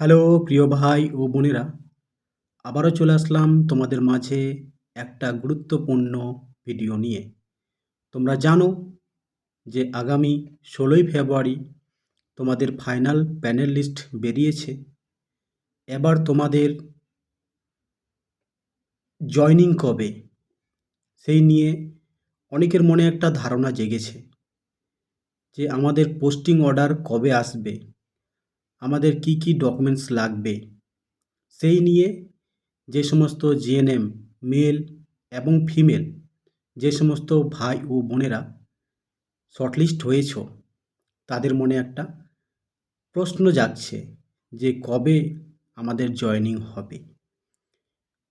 Hello, প্রিয় ভাই ও বোনেরা। আবারও চলে আসলাম তোমাদের মাঝে একটা গুরুত্বপূর্ণ ভিডিও নিয়ে। তোমরা জানো যে আগামী ষোলোই ফেব্রুয়ারি তোমাদের ফাইনাল প্যানেল লিস্ট বেরিয়েছে। এবার তোমাদের জয়নিং কবে? সেই নিয়ে অনেকের মনে একটা ধারণা জেগেছে যে আমাদের পোস্টিং অর্ডার কবে আসবে? আমাদের কি কি ডকুমেন্টস লাগবে? সেই নিয়ে যে সমস্ত জিএনএম মেল এবং ফিমেল যে সমস্ত ভাই ও বোনেরা শর্টলিস্ট হয়েছ, তাদের মনে একটা প্রশ্ন যাচ্ছে যে কবে আমাদের জয়েনিং হবে।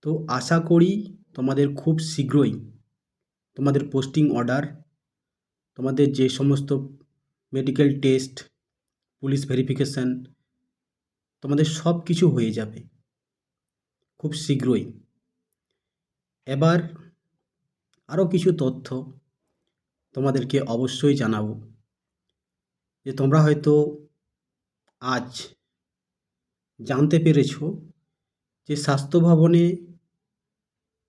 তো আশা করি তোমাদের খুব শীঘ্রই তোমাদের পোস্টিং অর্ডার তোমাদের যে সমস্ত মেডিকেল টেস্ট পুলিশ ভেরিফিকেশান তোমাদের সব কিছু হয়ে যাবে। খুব শীঘ্রই। এবার আরও কিছু তথ্য তোমাদেরকে অবশ্যই জানাব। যে তোমরা হয়তো আজ জানতে পেরেছ যে স্বাস্থ্য ভবনে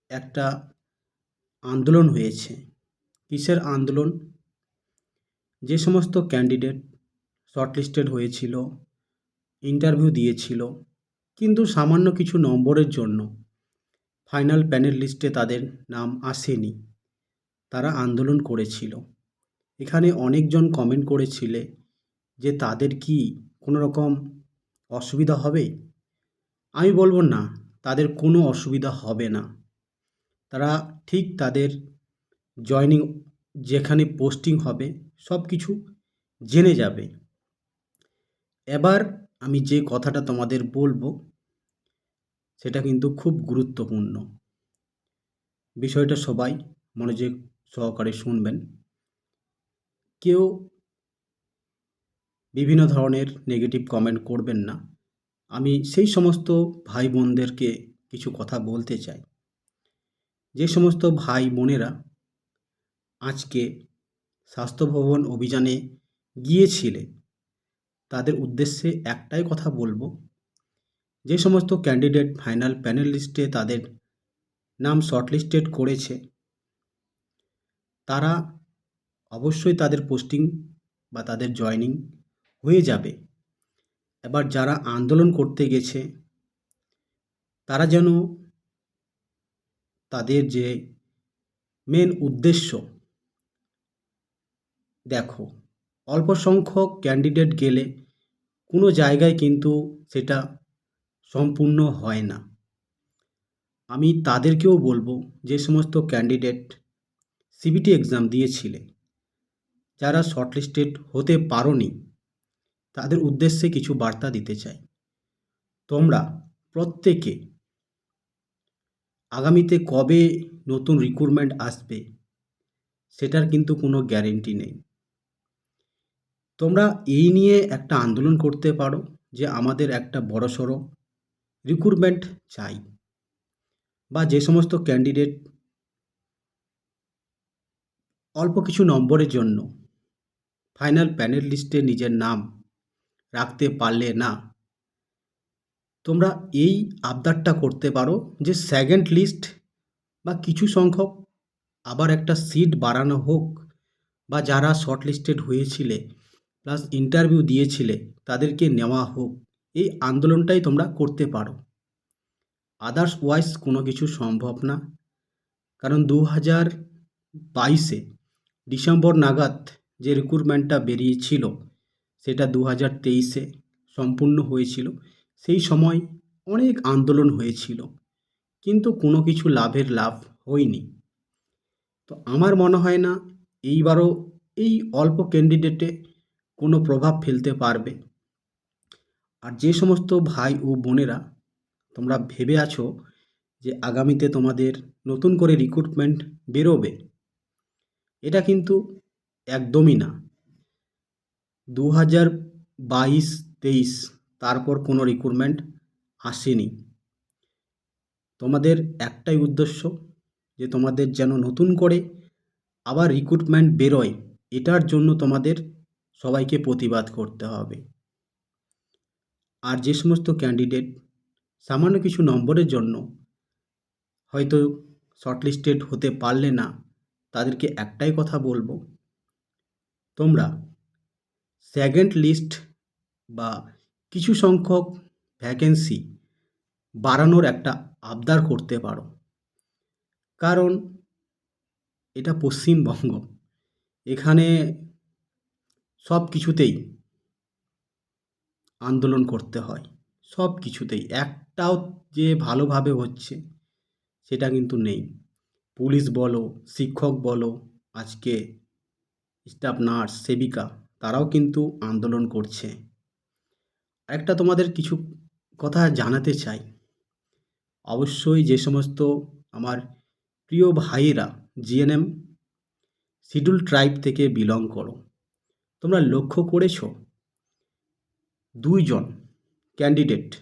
একটা আন্দোলন হয়েছে। কিসের আন্দোলন? যে সমস্ত ক্যান্ডিডেট শর্টলিস্টেড হয়েছিল ইন্টারভিউ দিয়েছিল, কিন্তু সামান্য কিছু নম্বরের জন্য ফাইনাল প্যানেল লিস্টে তাদের নাম আসেনি। তারা আন্দোলন করেছিল। এখানে অনেকজন কমেন্ট করেছিলে যে তাদের কি কোনো রকম অসুবিধা হবে? আমি বলব না, তাদের কোনো অসুবিধা হবে না। তারা ঠিক তাদের জয়নিং যেখানে পোস্টিং হবে সব কিছু জেনে যাবে। এবার আমি যে কথাটা তোমাদের বলব, সেটা কিন্তু খুব গুরুত্বপূর্ণ। বিষয়টা সবাই মনোযোগ সহকারে শুনবেন। কেউ বিভিন্ন ধরনের নেগেটিভ কমেন্ট করবেন না। আমি সেই সমস্ত ভাই বোনদেরকে কিছু কথা বলতে চাই। যে সমস্ত ভাই বোনেরা আজকে স্বাস্থ্য ভবন অভিযানে গিয়েছিলে তাদের উদ্দেশ্যে একটাই কথা বলব। যে সমস্ত ক্যান্ডিডেট ফাইনাল প্যানেল লিস্টে তাদের নাম শর্টলিস্টেড করেছে, তারা অবশ্যই তাদের পোস্টিং বা তাদের জয়নিং হয়ে যাবে। এবার যারা আন্দোলন করতে গেছে, তারা যেন তাদের যে মেন উদ্দেশ্য, দেখো, অল্প সংখ্যক ক্যান্ডিডেট গেলে কোনো জায়গায় কিন্তু সেটা সম্পূর্ণ হয় না। আমি তাদেরকেও বলব, যে সমস্ত ক্যান্ডিডেট সিবিটি এক্সাম দিয়েছিলে, যারা শর্টলিস্টেড হতে পারোনি, তাদের উদ্দেশ্যে কিছু বার্তা দিতে চাই। তোমরা প্রত্যেকে আগামীতে কবে নতুন রিক্রুটমেন্ট আসবে, সেটার কিন্তু কোনো গ্যারেন্টি নেই। তোমরা এই নিয়ে একটা আন্দোলন করতে পারো যে আমাদের একটা বড়সড় রিক্রুটমেন্ট চাই বা যে সমস্ত ক্যান্ডিডেট অল্প কিছু নম্বরের জন্য ফাইনাল প্যানেল লিস্টে নিজের নাম রাখতে পারলে না, তোমরা এই আবদারটা করতে পারো যে সেকেন্ড লিস্ট বা কিছু সংখ্যক আবার একটা সিট বাড়ানো হোক বা যারা শর্ট লিস্টেড হয়েছিলে প্লাস ইন্টারভিউ দিয়েছিলে, তাদেরকে নেওয়া হোক, এই আন্দোলনটাই তোমরা করতে পারো। আদার্স ওয়াইজ কোনো কিছু সম্ভব না। কারণ দু হাজার বাইশে ডিসেম্বর নাগাদ যে রিক্রুটমেন্টটা বেরিয়েছিল, সেটা দু হাজার তেইশে সম্পূর্ণ হয়েছিল। সেই সময় অনেক আন্দোলন হয়েছিল, কিন্তু কোনো কিছু লাভের লাভ হয়নি। তো আমার মনে হয় না, এইবারও এই অল্প ক্যান্ডিডেটে কোনো প্রভাব ফেলতে পারবে। আর যে সমস্ত ভাই ও বোনেরা তোমরা ভেবে আছো যে আগামীতে তোমাদের নতুন করে রিক্রুটমেন্ট বেরোবে, এটা কিন্তু একদমই না। দু হাজার বাইশ তেইশ তারপর কোনো রিক্রুটমেন্ট আসেনি। তোমাদের একটাই উদ্দেশ্য যে তোমাদের যেন নতুন করে আবার রিক্রুটমেন্ট বেরোয়, এটার জন্য তোমাদের সবাইকে প্রতিবাদ করতে হবে। আর যে সমস্ত ক্যান্ডিডেট সামান্য কিছু নম্বরের জন্য হয়তো শর্টলিস্টেড হতে পারলে না, তাদেরকে একটাই কথা বলব। তোমরা সেকেন্ড লিস্ট বা কিছু সংখ্যক ভ্যাকেন্সি বাড়ানোর একটা আবদার করতে পারো। কারণ এটা পশ্চিমবঙ্গ। এখানে সব কিছুতেই আন্দোলন করতে হয়। সব কিছুতেই। একটাও যে ভালোভাবে হচ্ছে, সেটা কিন্তু নেই। পুলিশ বলো, শিক্ষক বলো, আজকে স্টাফ নার্স সেবিকা, তারাও কিন্তু আন্দোলন করছে। একটা তোমাদের কিছু কথা জানাতে চাই। অবশ্যই যে সমস্ত আমার প্রিয় ভাইয়েরা জিএনএম শিডিউল ট্রাইব থেকে বিলং করো। তোমরা লক্ষ্য করেছ? দুইজন ক্যান্ডিডেট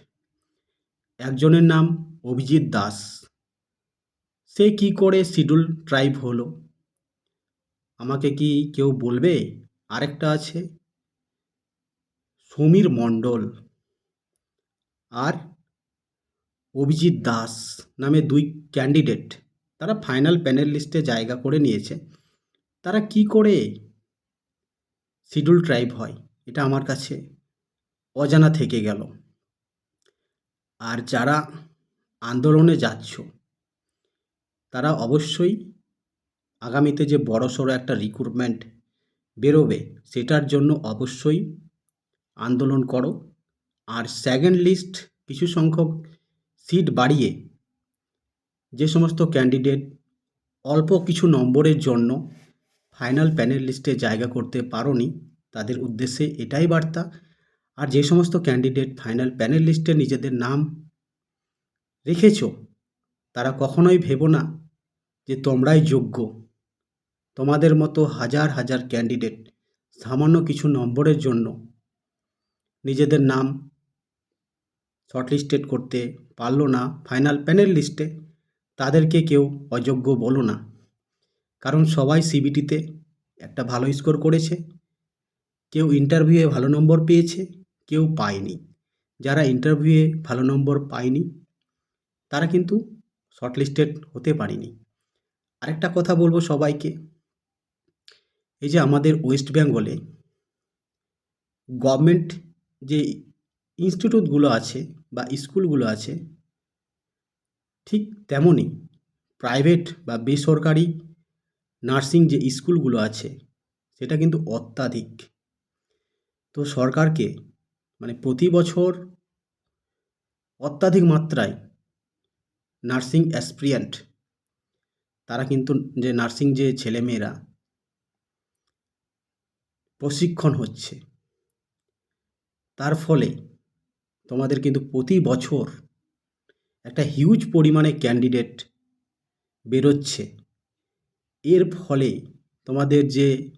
একজনের নাম অভিজিৎ দাস। সে কি করে শিডিউল ট্রাইব হলো? আমাকে কি কেউ বলবে? আরেকটা আছে। সমীর মণ্ডল আর অভিজিৎ দাস নামে দুই ক্যান্ডিডেট তারা ফাইনাল প্যানেল লিস্টে জায়গা করে নিয়েছে। তারা কি করে শিডিউল ট্রাইব হয়, এটা আমার কাছে অজানা থেকে গেল। আর যারা আন্দোলনে যাচ্ছ, তারা অবশ্যই আগামীতে যে বড়সড় একটা রিক্রুটমেন্ট বেরোবে, সেটার জন্য অবশ্যই আন্দোলন করো। আর সেকেন্ড লিস্ট কিছু সংখ্যক সিট বাড়িয়ে, যে সমস্ত ক্যান্ডিডেট অল্প কিছু নম্বরের জন্য ফাইনাল প্যানেল লিস্টে জায়গা করতে পারোনি। তাদের উদ্দেশ্যে এটাই বার্তা। আর যে সমস্ত ক্যান্ডিডেট ফাইনাল প্যানেল লিস্টে নিজেদের নাম রেখেছ, তারা কখনোই ভেবো না যে তোমরাই যোগ্য। তোমাদের মতো হাজার হাজার ক্যান্ডিডেট সামান্য কিছু নম্বরের জন্য নিজেদের নাম শর্টলিস্টেড করতে পারল না ফাইনাল প্যানেল লিস্টে। তাদেরকে কেউ অযোগ্য বলো না। কারণ সবাই সিবিটিতে একটা ভালো স্কোর করেছে। কেউ ইন্টারভিউয়ে ভালো নম্বর পেয়েছে, কেউ পায়নি। যারা ইন্টারভিউয়ে ভালো নম্বর পায়নি, তারা কিন্তু শর্টলিস্টেড হতে পারেনি। আরেকটা কথা বলব সবাইকে, এই যে আমাদের ওয়েস্ট বেঙ্গলে গভর্নমেন্ট যে ইনস্টিটিউটগুলো আছে বা স্কুলগুলো আছে, ঠিক তেমনই প্রাইভেট বা বেসরকারি নার্সিং যে স্কুলগুলো আছে, সেটা কিন্তু অত্যাধিক। তো সরকারকে মানে প্রতি বছর অত্যাধিক মাত্রায় নার্সিং অ্যাসপিরিয়েন্ট, তারা কিন্তু যে নার্সিং যে ছেলেমেয়েরা প্রশিক্ষণ হচ্ছে, তার ফলে তোমাদের কিন্তু প্রতি বছর একটা হিউজ পরিমাণে ক্যান্ডিডেট বেরোচ্ছে। এর ফলে তোমাদের যে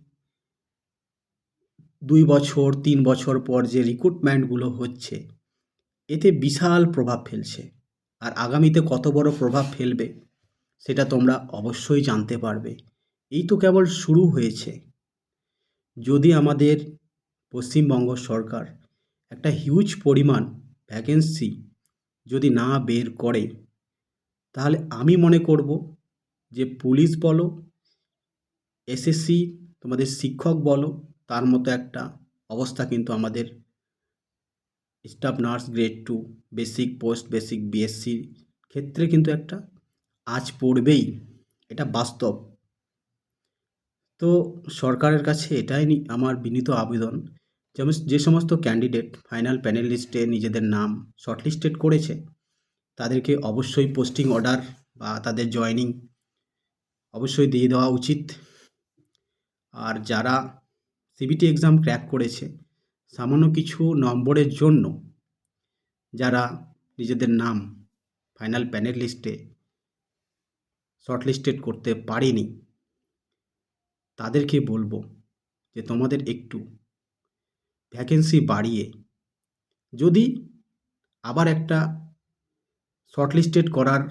দুই বছর, তিন বছর পর যে রিক্রুটমেন্টগুলো হচ্ছে, এতে বিশাল প্রভাব ফেলছে। আর আগামীতে কত বড় প্রভাব ফেলবে, সেটা তোমরা অবশ্যই জানতে পারবে। এই তো কেবল শুরু হয়েছে। যদি আমাদের পশ্চিমবঙ্গ সরকার একটা হিউজ পরিমাণ ভ্যাকেন্সি যদি না বের করে, তাহলে আমি মনে করব যে পুলিশ বলো এসএসসি, তোমাদের শিক্ষক বলো, তার মতো একটা অবস্থা কিন্তু আমাদের staff nurse grade two basic post basic বিএসসির ক্ষেত্রে কিন্তু একটা আজ পড়বেই, এটা বাস্তব। তো সরকারের কাছে এটাই আমার বিনীত আবেদন যেমন যে সমস্ত ক্যান্ডিডেট ফাইনাল প্যানেল লিস্টে নিজেদের নাম শর্টলিস্টেড করেছে, তাদেরকে অবশ্যই পোস্টিং অর্ডার বা তাদের জয়েনিং অবশ্যই দিয়ে দেওয়া উচিত। আর যারা সিবিটি এক্সাম ক্র্যাক করেছে, সামান্য কিছু নম্বরের জন্য যারা নিজেদের নাম ফাইনাল প্যানেল লিস্টে শর্টলিস্টেড করতে পারেনি, তাদেরকে বলব যে তোমাদের একটু ভ্যাকেন্সি বাড়িয়ে যদি আবার একটা শর্টলিস্টেড করার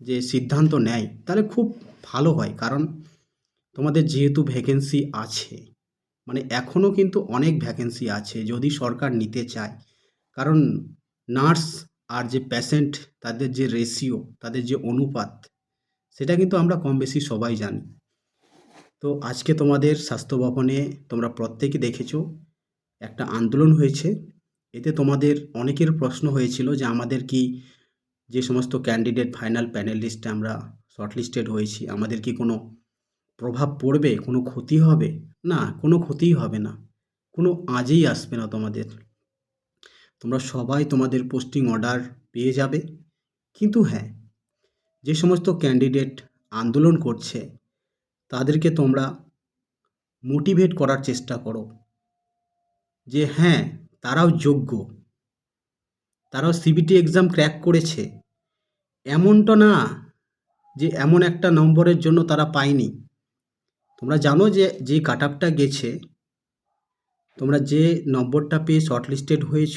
যে সিদ্ধান্ত নেয়, তাহলে খুব ভালো হয়। কারণ তোমাদের যেহেতু ভ্যাকেন্সি আছে মানে এখনও কিন্তু অনেক ভ্যাকেন্সি আছে যদি সরকার নিতে চায়। কারণ নার্স আর যে পেশেন্ট তাদের যে রেশিও তাদের যে অনুপাত, সেটা কিন্তু আমরা কম বেশি সবাই জানি। তো আজকে তোমাদের স্বাস্থ্য ভবনে তোমরা প্রত্যেকে দেখেছ, একটা আন্দোলন হয়েছে। এতে তোমাদের অনেকের প্রশ্ন হয়েছিল যে আমাদের কি যে সমস্ত ক্যান্ডিডেট ফাইনাল প্যানেল লিস্টে আমরা শর্টলিস্টেড হয়েছি, আমাদের কি কোনো প্রভাব পড়বে, কোনো ক্ষতি হবে? না, কোনো ক্ষতিই হবে না। কোনো আজই আসবে না তোমাদের। তোমরা সবাই তোমাদের পোস্টিং অর্ডার পেয়ে যাবে। কিন্তু হ্যাঁ যে সমস্ত ক্যান্ডিডেট আন্দোলন করছে, তাদেরকে তোমরা মোটিভেট করার চেষ্টা করো। যে হ্যাঁ তারাও যোগ্য। তারাও সিবিটি এক্সাম ক্র্যাক করেছে। এমনটা না যে এমন একটা নম্বরের জন্য তারা পায়নি। তোমরা জানো যে যে কাট আপটা গেছে, তোমরা যে নম্বরটা পেয়ে শর্টলিস্টেড হয়েছ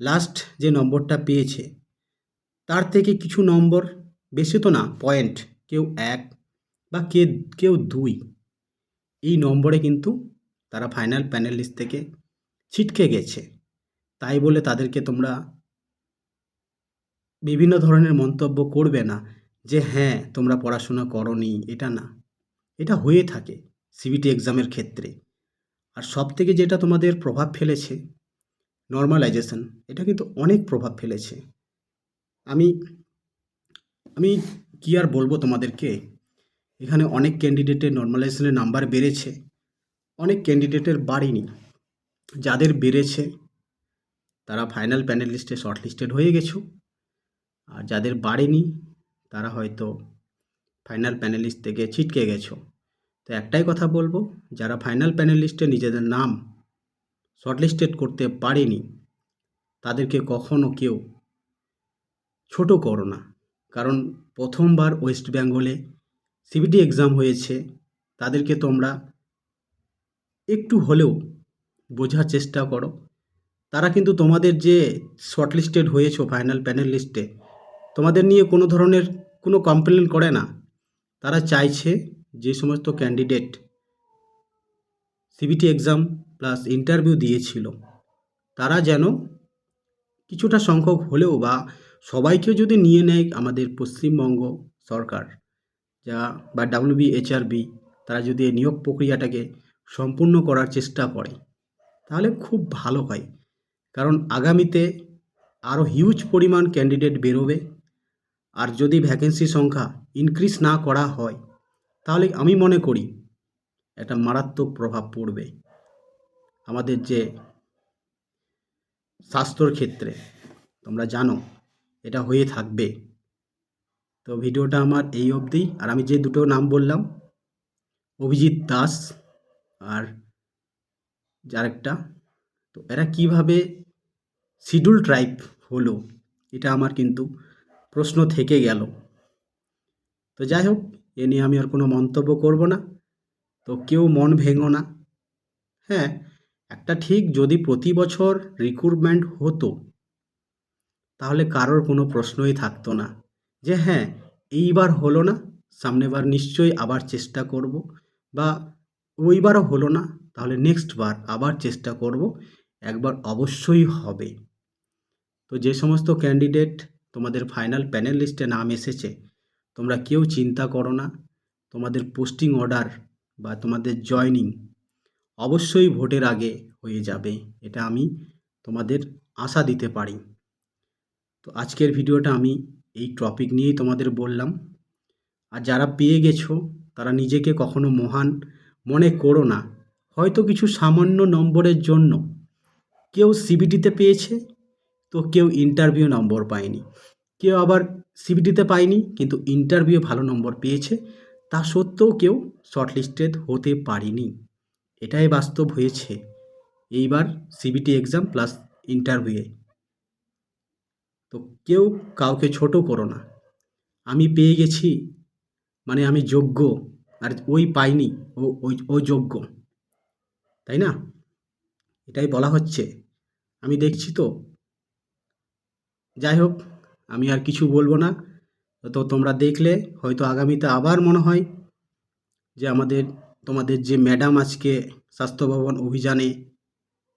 লাস্ট যে নম্বরটা পেয়েছে, তার থেকে কিছু নম্বর বেশি তো না পয়েন্ট কেউ এক বা কে, কেউ দুই, এই নম্বরে কিন্তু তারা ফাইনাল প্যানেল লিস্ট থেকে ছিটকে গেছে। তাই বলে তাদেরকে তোমরা বিভিন্ন ধরনের মন্তব্য করবে না যে হ্যাঁ তোমরা পড়াশোনা করনি। এটা না। এটা হয়ে থাকে সিবিটি এক্সামের ক্ষেত্রে। আর সব থেকে যেটা তোমাদের প্রভাব ফেলেছে নর্মালাইজেশন এটা কিন্তু অনেক প্রভাব ফেলেছে। আমি আমি কি আর বলব তোমাদেরকে? এখানে অনেক ক্যান্ডিডেটের নর্মালাইজেশনের নাম্বার বেড়েছে, অনেক ক্যান্ডিডেটের বাড়েনি। যাদের বেড়েছে, তারা ফাইনাল প্যানেল লিস্টে শর্ট লিস্টেড হয়ে গেছো। আর যাদের বাড়েনি, তারা হয়তো ফাইনাল প্যানেলিস্ট থেকে ছিটকে গেছো। তো একটাই কথা বলব, যারা ফাইনাল প্যানেলিস্টে নিজেদের নাম শর্টলিস্টেড করতে পারেনি, তাদেরকে কখনো কেউ ছোট করো না। কারণ প্রথমবার ওয়েস্ট বেঙ্গলে সিবিটি এক্সাম হয়েছে, তাদেরকে তোমরা একটু হলেও বোঝার চেষ্টা করো। তারা কিন্তু তোমাদের যে শর্টলিস্টেড হয়েছো ফাইনাল প্যানেল লিস্টে তোমাদের নিয়ে কোনো ধরনের কোনো কমপ্লেন করে না। তারা চাইছে যে সমস্ত candidate CBT exam plus interview দিয়েছিল, তারা যেন কিছুটা সংখ্যক হলেও বা সবাইকে যদি নিয়ে নেয় আমাদের পশ্চিমবঙ্গ সরকার যা বা ডাব্লিউবি এইচআরবি তারা যদি এই নিয়োগ প্রক্রিয়াটাকে সম্পূর্ণ করার চেষ্টা করে, তাহলে খুব ভালো হয়। কারণ আগামীতে আরও হিউজ পরিমাণ ক্যান্ডিডেট বেরোবে। আর যদি ভ্যাকেন্সি সংখ্যা ইনক্রিজ না করা হয়, তাহলে আমি মনে করি একটা মারাত্মক প্রভাব পড়বে। আমাদের যে স্বাস্থ্যর ক্ষেত্রে, তোমরা জানো, এটা হয়ে থাকবে। তো ভিডিওটা আমার এই অবধি, আর আমি যে দুটো নাম বললাম, অভিজিৎ দাস আর যার একটা তো এরা কীভাবে শিডিউল ট্রাইব হলো, এটা আমার কিন্তু প্রশ্ন থেকে গেল। তো যাই হোক, এ নিয়ে আমি আর কোনো মন্তব্য করব না। তো কেউ মন ভেঙো না। হ্যাঁ একটা ঠিক যদি প্রতি বছর রিক্রুটমেন্ট হতো, তাহলে কারোর কোনো প্রশ্নই থাকতো না। যে হ্যাঁ এইবার হলো না, সামনেবার নিশ্চয়ই আবার চেষ্টা করব, বা ওইবারও হলো না, তাহলে নেক্সট বার আবার চেষ্টা করব, একবার অবশ্যই হবে। তো যে সমস্ত ক্যান্ডিডেট তোমাদের ফাইনাল প্যানেল লিস্টে নাম এসেছে। তোমরা কেউ চিন্তা করো না। তোমাদের পোস্টিং অর্ডার বা তোমাদের জয়নিং অবশ্যই ভোটের আগে হয়ে যাবে। এটা আমি তোমাদের আশা দিতে পারি। তো আজকের ভিডিওটা আমি এই টপিক নিয়েই তোমাদের বললাম। আর যারা পেয়ে গেছো, তারা নিজেকে কখনো মহান মনে করো না। হয়তো কিছু সামান্য নম্বরের জন্য কেউ সিবিটিতে পেয়েছে তো কেউ ইন্টারভিউ নম্বর পায়নি। কেউ আবার সিবিটিতে পায়নি, কিন্তু ইন্টারভিউ ভালো নম্বর পেয়েছে। তা সত্ত্বেও কেউ শর্টলিস্টেড হতে পারেনি। এটাই বাস্তব হয়েছে। এইবার সিবিটি এক্সাম প্লাস ইন্টারভিউয়ে তো কেউ কাউকে ছোট করো না। আমি পেয়ে গেছি মানে আমি যোগ্য, আর ওই পাইনি ও ওই ও যোগ্য। তাই না? এটাই বলা হচ্ছে। আমি দেখছি তো যাই হোক আমি আর কিছু বলব না। তো তোমরা দেখলে, হয়তো আগামীতে আবার মনে হয় যে আমাদের, তোমাদের যে ম্যাডাম আজকে স্বাস্থ্য ভবন অভিযানে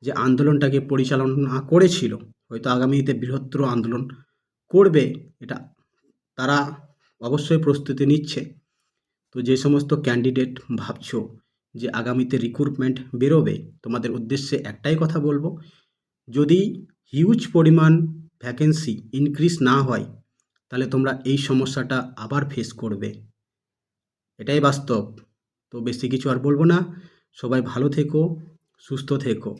যে আন্দোলনটাকে পরিচালনা করেছিল, হয়তো আগামীতে বৃহত্তর আন্দোলন করবে, এটা তারা অবশ্যই প্রস্তুতি নিচ্ছে। তো যে সমস্ত ক্যান্ডিডেট ভাবছ যে আগামীতে রিক্রুটমেন্ট বেরোবে, তোমাদের উদ্দেশ্যে একটাই কথা বলব, যদি হিউজ পরিমাণ ভ্যাকেন্সি ইনক্রিজ না হয়, তাহলে তোমরা এই সমস্যাটা আবার ফেস করবে। এটাই বাস্তব। তো বেশি কিছু আর বলব না। সবাই ভালো থেকো, সুস্থ থেকো।